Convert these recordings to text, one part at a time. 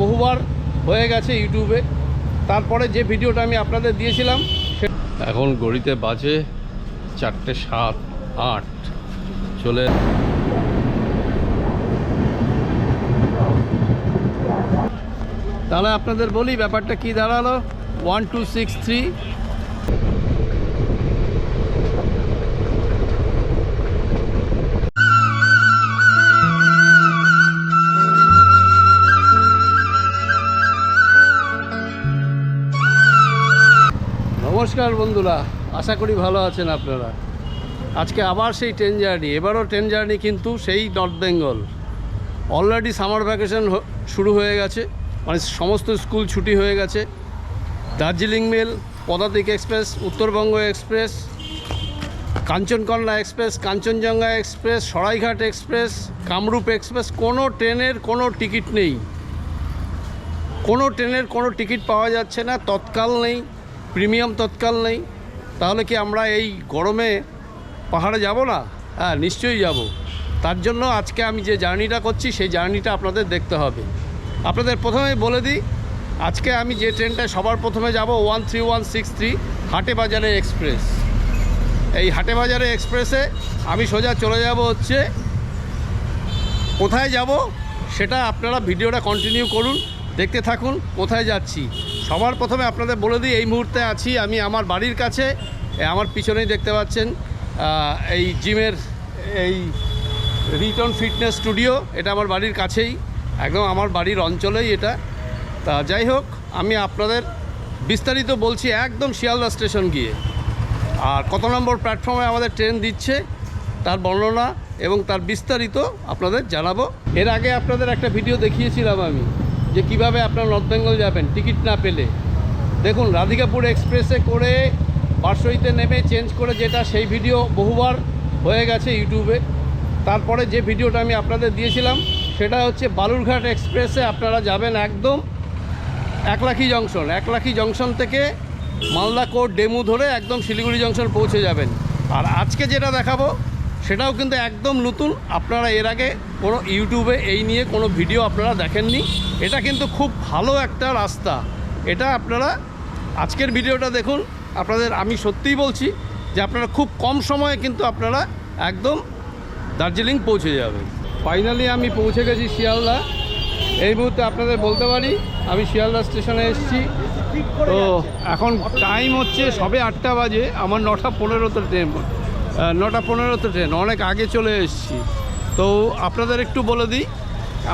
বহুবার হয়ে গেছে ইউটিউবে। তারপরে যে ভিডিওটা আমি আপনাদের দিয়েছিলাম এখন গড়িতে বাজে চারটে সাত আট। চলে তাহলে আপনাদের বলি ব্যাপারটা কি দাঁড়াল? ওয়ান টু সিক্স থ্রি নমস্কার বন্ধুরা, আশা করি ভালো আছেন আপনারা। আজকে আবার সেই ট্রেন জার্নি, এবারও ট্রেন জার্নি কিন্তু সেই north Bengal. Already summer vacation শুরু হয়ে গেছে মানে সমস্ত স্কুল ছুটি হয়ে গেছে। Darjeeling mail, Padatik express, Uttarbanga express, Kanchankanya express, Kanchenjunga express, Saraighat express, Kamrup express, কোনো ট্রেনের কোনো টিকিট নেই। কোনো ট্রেনের কোনো টিকিট পাওয়া যাচ্ছে না, তৎকাল নেই। প্রিমিয়াম তৎকাল নেই, তাহলে কি আমরা এই গরমে পাহাড়ে যাব না? হ্যাঁ নিশ্চয়ই যাব। তার জন্য আজকে আমি যে জার্নিটা করছি, সেই জার্নিটা আপনাদের দেখতে হবে। আপনাদের প্রথমে বলে দিই, আজকে আমি যে ট্রেনটায় সবার প্রথমে যাব one three one six three Hate Bazare express. এই হাটে বাজারে এক্সপ্রেসে আমি সোজা চলে যাব হচ্ছে, কোথায় যাব সেটা আপনারা ভিডিওটা কন্টিনিউ করুন, দেখতে থাকুন, কোথায় যাচ্ছি। সবার প্রথমে আপনাদের বলে দিই, এই মুহূর্তে আছি আমি আমার বাড়ির কাছে। আমার পিছনেই দেখতে পাচ্ছেন এই জিমের এই রিটন ফিটনেস স্টুডিও। এটা আমার বাড়ির কাছেই, একদম আমার বাড়ির অঞ্চলেই এটা। তা যাই হোক, আমি আপনাদের বিস্তারিত বলছি একদম শিয়ালদা স্টেশন গিয়ে। আর কত নম্বর প্ল্যাটফর্মে আমাদের ট্রেন দিচ্ছে, তার বর্ণনা এবং তার বিস্তারিত আপনাদের জানাব। এর আগে আপনাদের একটা ভিডিও দেখিয়েছিলাম আমি। যে কীভাবে আপনারা নর্থ বেঙ্গল যাবেন, টিকিট না পেলে। দেখুন, রাধিকাপুর এক্সপ্রেসে করে বারসইতে নেমে চেঞ্জ করে যেটা সেই ভিডিও বহুবার হয়ে গেছে ইউটিউবে। তারপরে যে ভিডিওটা আমি আপনাদের দিয়েছিলাম, সেটা হচ্ছে বালুরঘাট এক্সপ্রেসে আপনারা যাবেন একদম একলাখি জংশন। একলাখি জংশন থেকে মালদা কোর্ট ডেমু ধরে একদম শিলিগুড়ি জংশন পৌঁছে যাবেন। আর আজকে যেটা দেখাবো সেটাও কিন্তু একদম নতুন। আপনারা এর আগে কোনো ইউটিউবে এই নিয়ে কোনো ভিডিও আপনারা দেখেননি। এটা কিন্তু খুব ভালো একটা রাস্তা। এটা আপনারা আজকের ভিডিওটা দেখুন। আপনাদের আমি সত্যিই বলছি যে আপনারা খুব কম সময়ে কিন্তু আপনারা একদম দার্জিলিং পৌঁছে যাবেন ফাইনালি আমি পৌঁছে গেছি শিয়ালদা। এই মুহূর্তে আপনাদের বলতে পারি, আমি শিয়ালদা স্টেশনে এসেছি। তো এখন টাইম হচ্ছে সবে আটটা বাজে। আমার নটা পনেরোতে ট্রেন নটা পনেরোতে ট্রেন, অনেক আগে চলে এসেছি। তো আপনাদের একটু বলে দিই,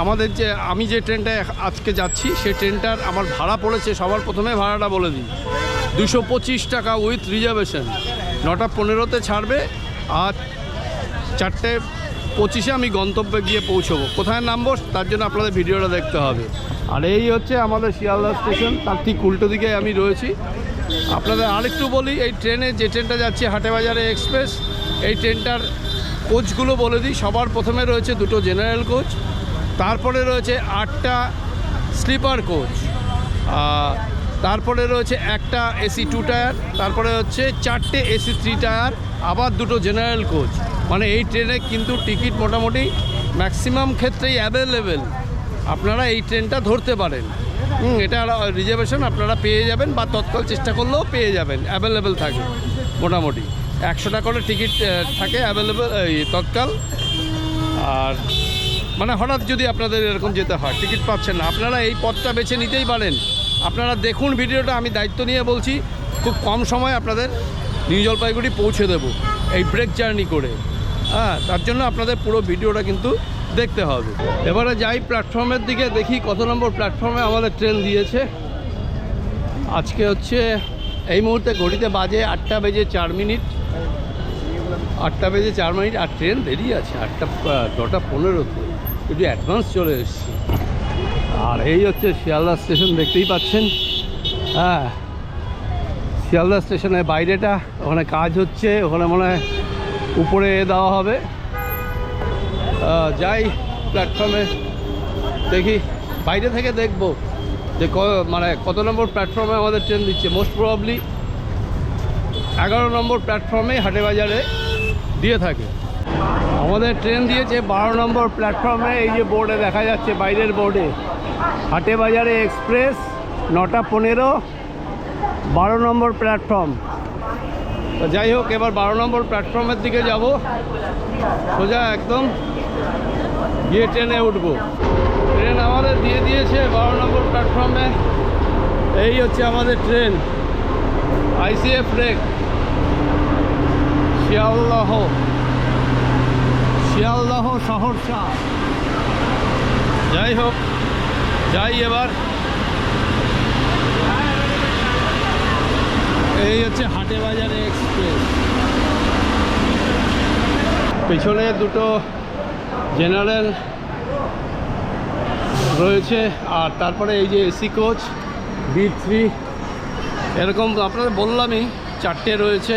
আমাদের যে, আমি যে ট্রেনটায় আজকে যাচ্ছি, সেই ট্রেনটার আমার ভাড়া পড়েছে, সবার প্রথমে ভাড়াটা বলে দিই। দুশো পঁচিশ টাকা উইথ রিজার্ভেশন নটা পনেরোতে ছাড়বে, আর চারটে পঁচিশে আমি গন্তব্যে গিয়ে পৌঁছবো। কোথায় নামবো, তার জন্য আপনাদের ভিডিওটা দেখতে হবে। আর এই হচ্ছে আমাদের শিয়ালদা স্টেশন, তার ঠিক উল্টো দিকে আমি রয়েছি। আপনাদের আরেকটু বলি, এই ট্রেনে যে ট্রেনটা যাচ্ছে হাটেবাজারে এক্সপ্রেস, এই ট্রেনটার কোচগুলো বলে দিই। সবার প্রথমে রয়েছে দুটো জেনারেল কোচ, তারপরে রয়েছে আটটা স্লিপার কোচ তারপরে রয়েছে একটা এসি টু টায়ার, তারপরে হচ্ছে চারটে এসি থ্রি টায়ার, আবার দুটো জেনারেল কোচ। মানে এই ট্রেনে কিন্তু টিকিট মোটামুটি ম্যাক্সিমাম ক্ষেত্রেই অ্যাভেলেবেল। আপনারা এই ট্রেনটা ধরতে পারেন। এটা রিজার্ভেশন আপনারা পেয়ে যাবেন বা তৎকাল চেষ্টা করলেও পেয়ে যাবেন অ্যাভেলেবেল থাকে, মোটামুটি। একশো টাকা করে টিকিট থাকে অ্যাভেলেবেল এই তৎকাল। আর মানে হঠাৎ যদি আপনাদের এরকম যেতে হয় টিকিট পাচ্ছেন না, আপনারা এই পথটা বেছে নিতেই পারেন। আপনারা দেখুন ভিডিওটা, আমি দায়িত্ব নিয়ে বলছি, খুব কম সময় আপনাদের নিউ জলপাইগুড়ি পৌঁছে দেব, এই ব্রেক জার্নি করে। হ্যাঁ তার জন্য আপনাদের পুরো ভিডিওটা কিন্তু দেখতে হবে। এবারে যাই প্ল্যাটফর্মের দিকে, দেখি কত নম্বর প্ল্যাটফর্মে আমাদের ট্রেন দিয়েছে। আজকে হচ্ছে, এই মুহূর্তে ঘড়িতে বাজে আটটা বেজে চার মিনিট। আটটা বেজে চার মিনিট, আর ট্রেন দেরি আছে, আটটা নটা পনেরোতে একটু অ্যাডভান্স চলে এসেছি। আর এই হচ্ছে শিয়ালদা স্টেশন, দেখতেই পাচ্ছেন। হ্যাঁ শিয়ালদা স্টেশনের বাইরেটা, ওখানে কাজ হচ্ছে, ওখানে মনে হয় উপরে দেওয়া হবে। যাই প্ল্যাটফর্মে দেখি। বাইরে থেকে দেখব যে ক- মানে কত নম্বর প্ল্যাটফর্মে আমাদের ট্রেন দিচ্ছে। মোস্ট প্রবাবলি এগারো নম্বর প্ল্যাটফর্মেই হাটে বাজারে দিয়ে থাকে। আমাদের ট্রেন দিয়েছে বারো নম্বর প্ল্যাটফর্মে এই যে বোর্ডে দেখা যাচ্ছে বাইরের বোর্ডে হাটে বাজারে এক্সপ্রেস নটা পনেরো, বারো নম্বর প্ল্যাটফর্ম যাই হোক, এবার বারো নম্বর প্ল্যাটফর্মের দিকে যাব। সোজা একদম গিয়ে ট্রেনে উঠবো। ট্রেন আমাদের দিয়ে দিয়েছে বারো নম্বর প্ল্যাটফর্মে এই হচ্ছে আমাদের train. ICF rake Sealdah. Sealdah Saharsa যাই হোক, যাই এবার। এই হচ্ছে হাটে বাজারে এক্সপ্রেস। পেছনে দুটো জেনারেল রয়েছে, আর তারপরে এই যে এসি কোচ, বি থ্রি, এরকম আপনাদের বললামই, চারটে রয়েছে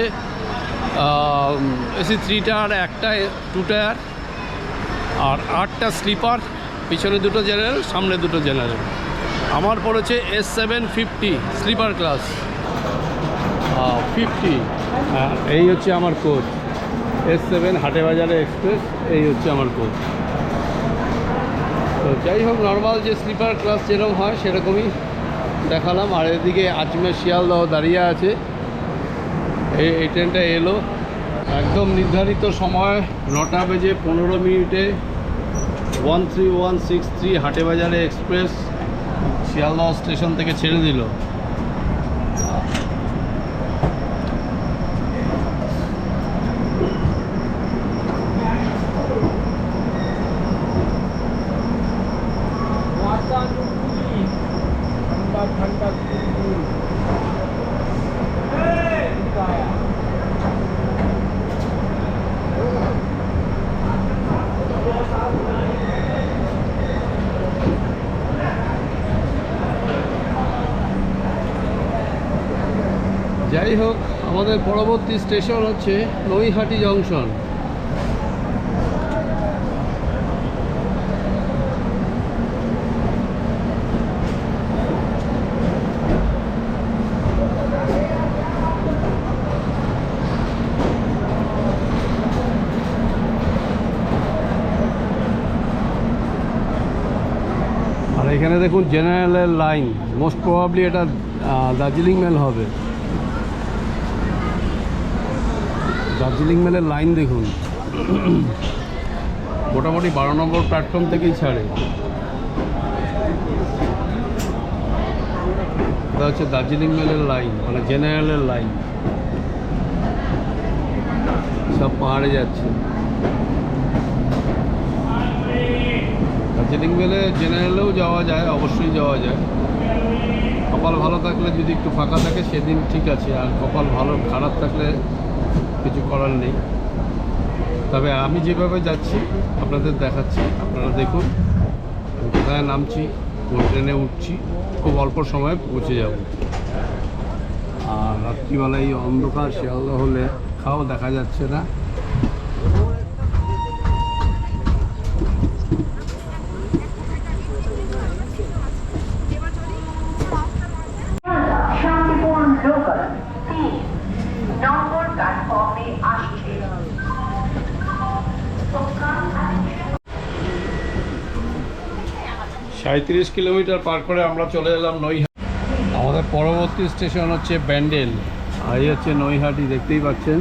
এসি থ্রি টায়ার, একটা টু টায়ার, আর আটটা স্লিপার, পিছনে দুটো জেনারেল, সামনে দুটো জেনারেল। আমার পড়েছে S seven fifty sleeper class fifty এই হচ্ছে আমার কোচ। এস সেভেন হাটে বাজারে এক্সপ্রেস, এই হচ্ছে আমার কোচ তো যাই হোক নর্মাল যে স্লিপার ক্লাস যেরকম হয়, সেরকমই দেখালাম। আর এদিকে আজমের শিয়ালদহ দাঁড়িয়ে আছে। এই এই ট্রেনটা এলো। একদম নির্ধারিত সময় নটা বেজে পনেরো মিনিটে one three one six three Hate Bazare express Sealdah station থেকে ছেড়ে দিল। যাই হোক আমাদের পরবর্তী স্টেশন হচ্ছে নৈহাটি জংশন। এখানে দেখুন জেনারেলের লাইন মোস্ট প্রবাবলি এটা দার্জিলিং মেল হবে। দার্জিলিং মেলের লাইন দেখুন। মোটামুটি বারো নম্বর প্ল্যাটফর্ম থেকেই ছাড়ে। এটা হচ্ছে দার্জিলিং মেলের লাইন মানে জেনারেলের লাইন। সব পাহাড়ে যাচ্ছে। দার্জিলিং মেলে জেনারেলেও যাওয়া যায়, অবশ্যই যাওয়া যায়। কপাল ভালো থাকলে যদি একটু ফাঁকা থাকে, সেদিন ঠিক আছে। আর কপাল ভালো, খারাপ থাকলে কিছু করার নেই। তবে আমি যেভাবে যাচ্ছি, আপনাদের দেখাচ্ছি, আপনারা দেখুন। কোথায় নামছি, কোন ট্রেনে উঠছি, খুব অল্প সময়ে পৌঁছে যাব। আর রাত্রিবেলায় অন্ধকার শিয়ালদা হলে খাও দেখা যাচ্ছে না। সাঁত্রিশ কিলোমিটার পার করে আমরা চলে এলাম নৈহাটি আমাদের পরবর্তী স্টেশন হচ্ছে ব্যান্ডেল। আর এই হচ্ছে নৈহাটি, দেখতেই পাচ্ছেন।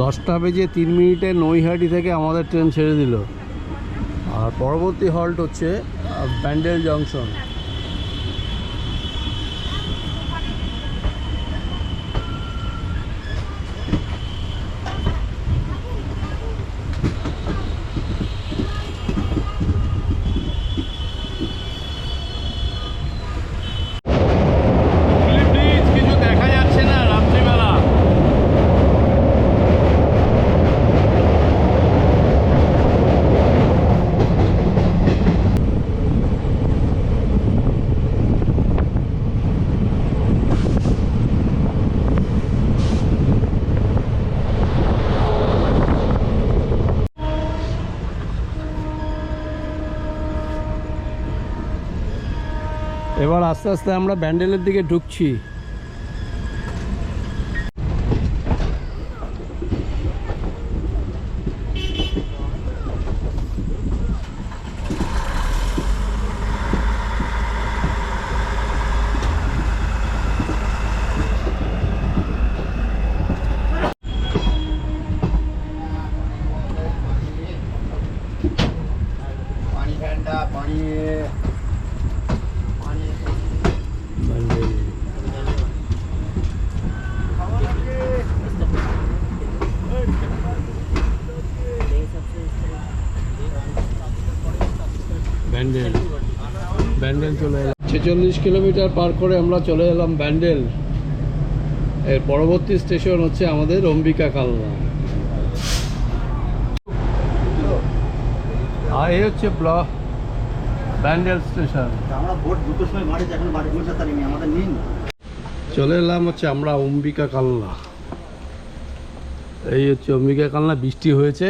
দশটা বেজে তিন মিনিটে নৈহাটি থেকে আমাদের ট্রেন ছেড়ে দিল। আর পরবর্তী হল্ট হচ্ছে ব্যান্ডেল জংশন কিছু দেখা যাচ্ছে না রাত্রিবেলা এবার আস্তে আস্তে আমরা ব্যান্ডেলের দিকে ঢুকছি। ব্যান্ডেল। ব্যান্ডেল চলে এলাম। ছেচল্লিশ কিলোমিটার পার করে আমরা চলে এলাম ব্যান্ডেল। এর পরবর্তী স্টেশন হচ্ছে আমাদের অম্বিকা কালনা। আর এই হচ্ছে ব্লক ব্যান্ডেল স্টেশন। আমরা ভোট দুটোর সময় বাড়ি এখন বাড়ি পৌঁছাতে পারিনি আমাদের নিন চলে এলাম হচ্ছে আমরা অম্বিকা কালনা। এই হচ্ছে অম্বিকা কালনা বৃষ্টি হয়েছে।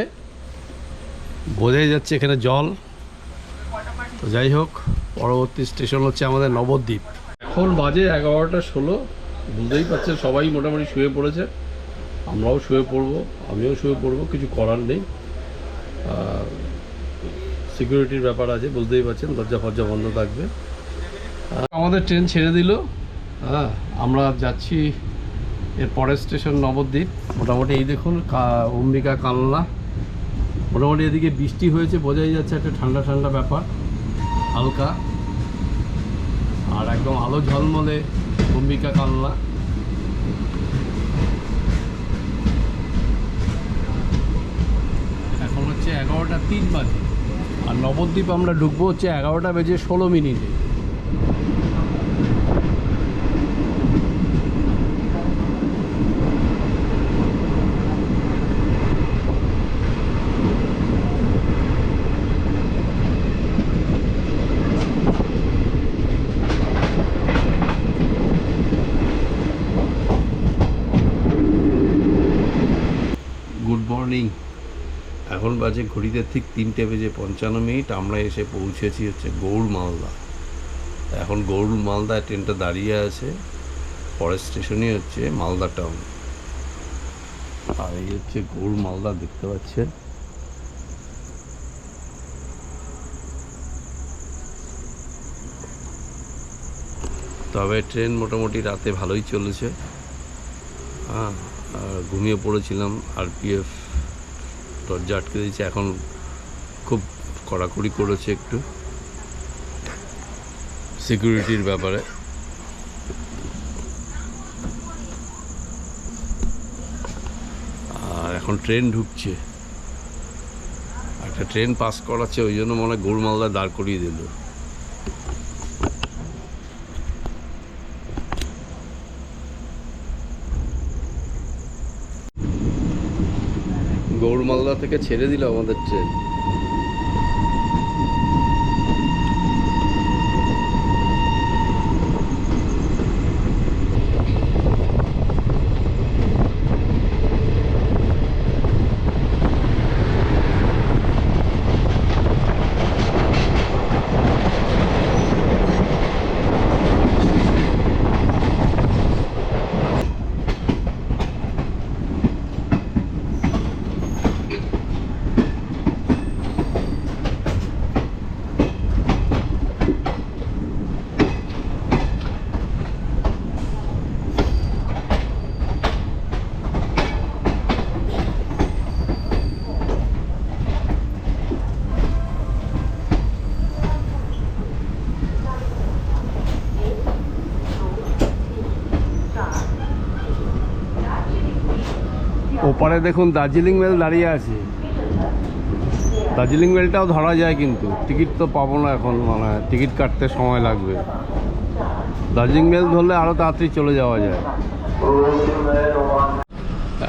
বোঝাই যাচ্ছে এখানে জল। তো যাই হোক, পরবর্তী স্টেশন হচ্ছে আমাদের নবদ্বীপ। এখন বাজে এগারোটা ষোলো, বুঝতেই পারছেন, সবাই মোটামুটি শুয়ে পড়েছে। আমরাও শুয়ে পড়ব, আমিও শুয়ে পড়ব, কিছু করার নেই। সিকিউরিটির ব্যাপার আছে, বুঝতেই পারছেন, দরজা ফরজা বন্ধ থাকবে। আমাদের ট্রেন ছেড়ে দিল। হ্যাঁ আমরা যাচ্ছি এর পরের স্টেশন নবদ্বীপ। মোটামুটি এই দেখুন অম্বিকা, কালনা। মোটামুটি এদিকে বৃষ্টি হয়েছে, বোঝাই যাচ্ছে একটা ঠান্ডা ঠান্ডা ব্যাপার। হালকা। আর একদম আলো ঝলমলে অম্বিকা কান্না। এখন হচ্ছে এগারোটা তিন বাজে। আর নবদ্বীপ আমরা ঢুকবো হচ্ছে এগারোটা বেজে ষোলো মিনিটে গুড মর্নিং এখন বাজে ঘড়িতে ঠিক তিনটে বেজে পঞ্চান্ন মিনিট আমরা এসে পৌঁছেছি হচ্ছে গৌড় মালদা। এখন গৌড় মালদা ট্রেনটা দাঁড়িয়ে আছে, পরের স্টেশনই হচ্ছে মালদা টাউন। আর এই হচ্ছে গৌড় মালদা, দেখতে পাচ্ছেন? তবে ট্রেন মোটামুটি রাতে ভালোই চলেছে। হ্যাঁ ঘুমিয়ে পড়েছিলাম আরপিএফ দরজা আটকে দিয়েছে, এখন খুব কড়াকড়ি করেছে একটু। সিকিউরিটির ব্যাপারে। আর এখন ট্রেন ঢুকছে। একটা ট্রেন পাস করাচ্ছে, ওই জন্য মনে হয় গোরমালদা দাঁড় করিয়ে দিল। গৌরমালদা থেকে ছেড়ে দিল আমাদের ট্রেন। ওপারে দেখুন দার্জিলিং মেল দাঁড়িয়ে আছে। দার্জিলিং মেলটাও ধরা যায় কিন্তু। টিকিট তো পাবো না এখন মানে টিকিট কাটতে সময় লাগবে। দার্জিলিং মেল ধরলে আরও তাড়াতাড়ি চলে যাওয়া যায়।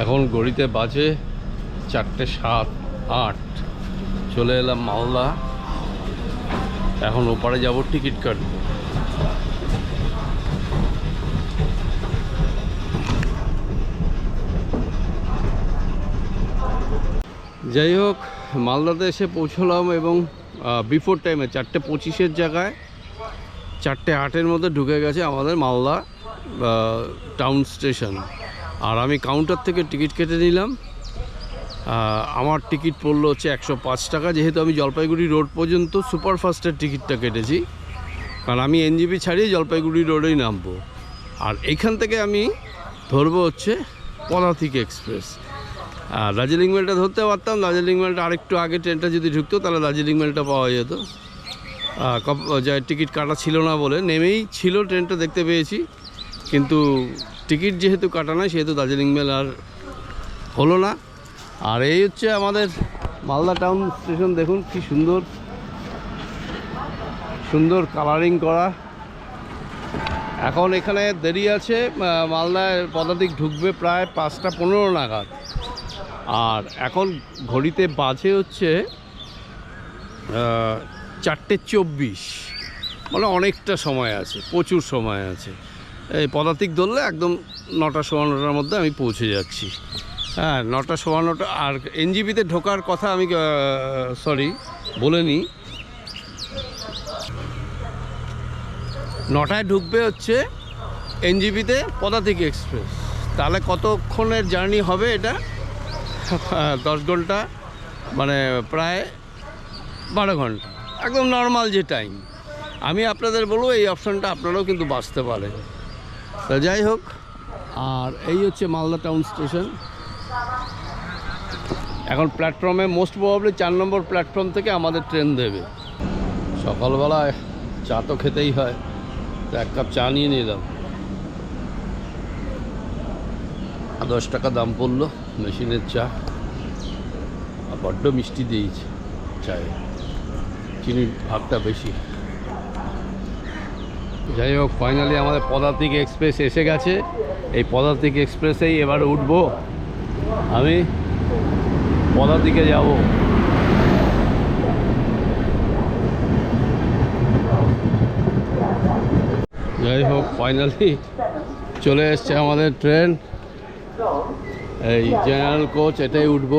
এখন গড়িতে বাজে চারটে সাত, আট। চলে এলাম মালদা। এখন ওপারে যাব টিকিট কাটবো যাই হোক, মালদাতে এসে পৌঁছলাম এবং বিফোর টাইমে চারটে পঁচিশের জায়গায় চারটে আটের মধ্যে ঢুকে গেছে আমাদের মালদা টাউন স্টেশন আর আমি কাউন্টার থেকে টিকিট কেটে নিলাম। আমার টিকিট পড়ল হচ্ছে একশো পাঁচ টাকা। যেহেতু আমি জলপাইগুড়ি রোড পর্যন্ত সুপারফাস্টের টিকিটটা কেটেছি, কারণ আমি এনজিপি ছাড়িয়ে জলপাইগুড়ি রোডেই নামবো। আর এইখান থেকে আমি ধরবো হচ্ছে পদাতিক এক্সপ্রেস। আর দার্জিলিং মেলটা ধরতে পারতাম। দার্জিলিং মেলটা আরেকটু আগে ট্রেনটা যদি ঢুকতো, তাহলে দার্জিলিং মেলটা পাওয়া যেত। টিকিট কাটা ছিল না বলে নেমেই ছিল ট্রেনটা, দেখতে পেয়েছি। কিন্তু টিকিট যেহেতু কাটা নাই, সেহেতু দার্জিলিং মেল আর হলো না। আর এই হচ্ছে আমাদের মালদা টাউন স্টেশন, দেখুন কি সুন্দর। সুন্দর কালারিং করা। এখন এখানে দেরি আছে মালদায় পদাতিক ঢুকবে প্রায় পাঁচটা পনেরো নাগাদ। আর এখন ঘড়িতে বাজে হচ্ছে চারটে চব্বিশ। মানে অনেকটা সময় আছে, প্রচুর সময় আছে। এই পদাতিক ধরলে একদম নটা সোয়া নটার মধ্যে আমি পৌঁছে যাচ্ছি। হ্যাঁ নটা সোয়া নটা, আর এনজিপিতে ঢোকার কথা আমি সরি বলে নিই নটায় ঢুকবে হচ্ছে এনজিপিতে পদাতিক এক্সপ্রেস। তাহলে কতক্ষণের জার্নি হবে এটা? দশ ঘণ্টা মানে প্রায় বারো ঘণ্টা। একদম নর্মাল যে টাইম আমি আপনাদের বলব, এই অপশানটা আপনারাও কিন্তু বাঁচতে পারেন। তো যাই হোক, আর এই হচ্ছে মালদা টাউন স্টেশন এখন প্ল্যাটফর্মে মোস্ট প্রবাবলি চার নম্বর প্ল্যাটফর্ম থেকে আমাদের ট্রেন দেবে। সকালবেলায় চা তো খেতেই হয়। তো এক কাপ চা নিয়ে নিলাম। দশ টাকা দাম পড়ল। মেশিনের চা। বড্ড মিষ্টি দিয়েছে চায়ে। চিনির ভাগটা বেশি। যাই হোক ফাইনালি আমাদের পদাতিক এক্সপ্রেস এসে গেছে। এই পদাতিক এক্সপ্রেসেই এবার উঠবো। আমি পদাতিকে যাব। যাই হোক ফাইনালি চলে এসছে আমাদের ট্রেন এই জেনারেল কোচ এটাই উঠব।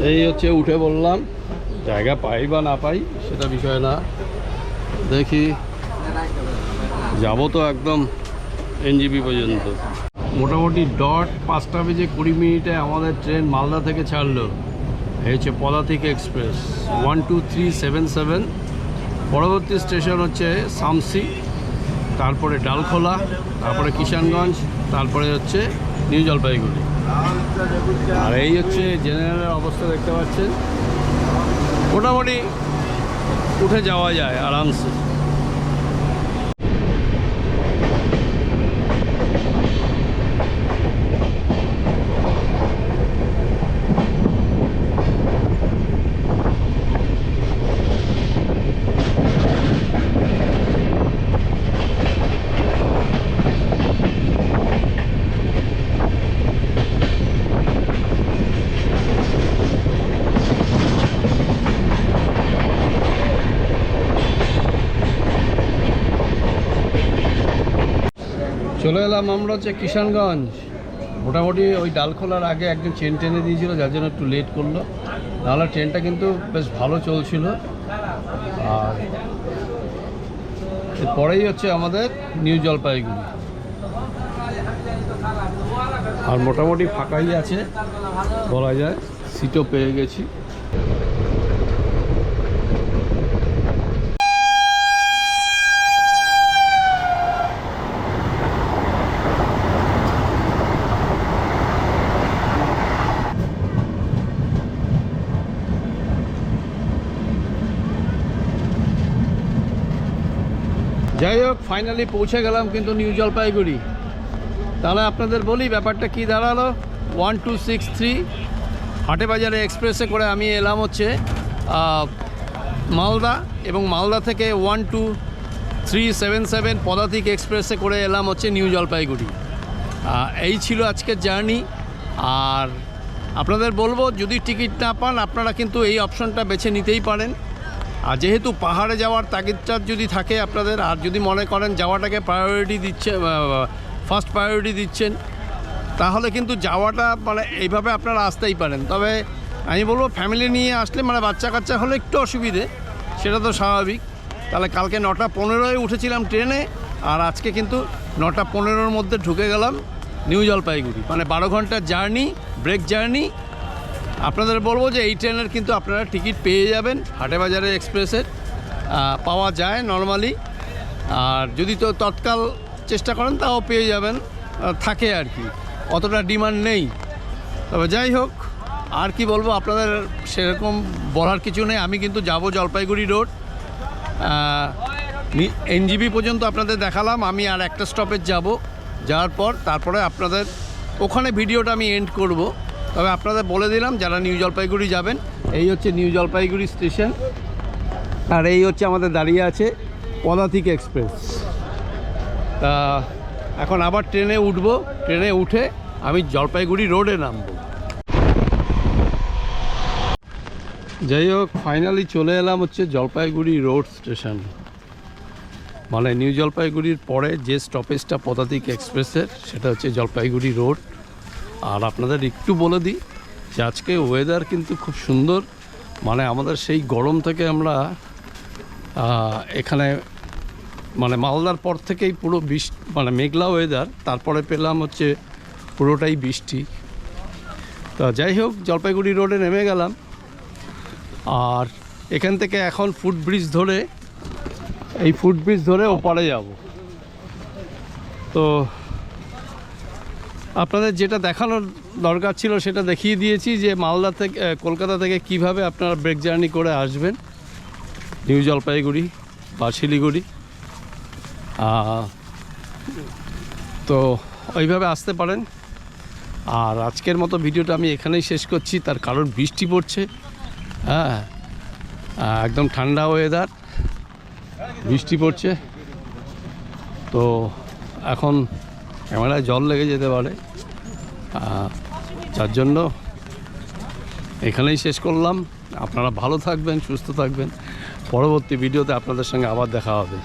এই হচ্ছে উঠে বললাম। জায়গা পাই বা না পাই, সেটা বিষয় না। দেখি। যাব তো একদম এনজিবি পর্যন্ত। মোটামুটি ডট পাঁচটা বেজে কুড়ি মিনিটে আমাদের ট্রেন মালদা থেকে ছাড়লো। হয়েছে Padatik express one two three seven seven পরবর্তী স্টেশন হচ্ছে সামসি, তারপরে ডালখোলা, তারপরে কিষানগঞ্জ, তারপরে হচ্ছে নিউ জলপাইগুড়ি। আর এই হচ্ছে জেনারেলের অবস্থা দেখতে পাচ্ছেন। মোটামুটি উঠে যাওয়া যায় আরামসে। এলাম আমরা হচ্ছে কিষানগঞ্জ। মোটামুটি ওই ডাল খোলার আগে একজন ট্রেন টেনে দিয়েছিল, যার জন্য একটু লেট করল। নাহলে ট্রেনটা কিন্তু বেশ ভালো চলছিল। আর পরেই হচ্ছে আমাদের নিউ জলপাইগুড়ি। আর মোটামুটি ফাঁকাই আছে, বলা যায় সিটও পেয়ে গেছি যাই হোক ফাইনালি পৌঁছে গেলাম কিন্তু নিউ জলপাইগুড়ি তাহলে আপনাদের বলি, ব্যাপারটা কি দাঁড়াল? One two six three Hatebazare এক্সপ্রেসে করে আমি এলাম হচ্ছে মালদা এবং মালদা থেকে one two three seven seven Padatik এক্সপ্রেসে করে এলাম হচ্ছে নিউ জলপাইগুড়ি এই ছিল আজকের জার্নি। আর আপনাদের বলব, যদি টিকিট না পান, আপনারা কিন্তু এই অপশনটা বেছে নিতেই পারেন। আর যেহেতু পাহাড়ে যাওয়ার তাগিদটা যদি থাকে আপনাদের, আর যদি মনে করেন যাওয়াটাকে প্রায়োরিটি দিচ্ছে ফার্স্ট প্রায়োরিটি দিচ্ছেন, তাহলে কিন্তু যাওয়াটা মানে এইভাবে আপনারা আসতেই পারেন। তবে আমি বলব ফ্যামিলি নিয়ে আসলে মানে বাচ্চা কাচ্চা হলে একটু অসুবিধে, সেটা তো স্বাভাবিক। তাহলে কালকে নটা পনেরোয় উঠেছিলাম ট্রেনে, আর আজকে কিন্তু নটা পনেরোর মধ্যে ঢুকে গেলাম নিউ জলপাইগুড়ি। মানে বারো ঘণ্টার জার্নি, ব্রেক জার্নি আপনাদের বলব যে এই ট্রেনের কিন্তু আপনারা টিকিট পেয়ে যাবেন হাটেবাজারের এক্সপ্রেসের পাওয়া যায় নর্মালি। আর যদি তো তৎকাল চেষ্টা করেন, তাও পেয়ে যাবেন। থাকে আর কি। অতটা ডিমান্ড নেই। তবে যাই হোক, আর কি বলব, আপনাদের সেরকম বলার কিছু নেই। আমি কিন্তু যাব জলপাইগুড়ি রোড। এনজিবি পর্যন্ত আপনাদের দেখালাম। আমি আর একটা স্টপেজ যাব। যাওয়ার পর, তারপরে আপনাদের ওখানে ভিডিওটা আমি এন্ড করব। তবে আপনাদের বলে দিলাম, যারা নিউ জলপাইগুড়ি যাবেন, এই হচ্ছে নিউ জলপাইগুড়ি স্টেশন, আর এই হচ্ছে আমাদের দাঁড়িয়ে আছে পদাতিক এক্সপ্রেস। তা, এখন আবার ট্রেনে উঠবো, ট্রেনে উঠে আমি জলপাইগুড়ি রোডে নামবো। যাই হোক ফাইনালি চলে এলাম হচ্ছে জলপাইগুড়ি রোড স্টেশন। মানে নিউ জলপাইগুড়ির পরে যে স্টপেজটা পদাতিক এক্সপ্রেসের, সেটা হচ্ছে জলপাইগুড়ি রোড। আর আপনাদের একটু বলে দিই যে আজকে ওয়েদার কিন্তু খুব সুন্দর। মানে আমাদের সেই গরম থেকে আমরা এখানে মানে মালদার পর থেকেই পুরো বৃষ্টি মানে মেঘলা ওয়েদার তারপরে পেলাম হচ্ছে পুরোটাই বৃষ্টি। তা যাই হোক, জলপাইগুড়ি রোডে নেমে গেলাম। আর এখান থেকে এখন ফুট ব্রিজ ধরে, এই ফুট ব্রিজ ধরে ওপারে যাব। তো আপনাদের যেটা দেখানোর দরকার ছিল সেটা দেখিয়ে দিয়েছি যে মালদা থেকে কলকাতা থেকে কীভাবে আপনারা ব্রেক জার্নি করে আসবেন। নিউ জলপাইগুড়ি বা শিলিগুড়ি তো ওইভাবে আসতে পারেন। আর আজকের মতো ভিডিওটা আমি এখানেই শেষ করছি। তার কারণ বৃষ্টি পড়ছে। হ্যাঁ একদম ঠান্ডা ওয়েদার বৃষ্টি পড়ছে। তো এখন ক্যামেরায় জল লেগে যেতে পারে। যার জন্য এখানেই শেষ করলাম। আপনারা ভালো থাকবেন, সুস্থ থাকবেন। পরবর্তী ভিডিওতে আপনাদের সঙ্গে আবার দেখা হবে।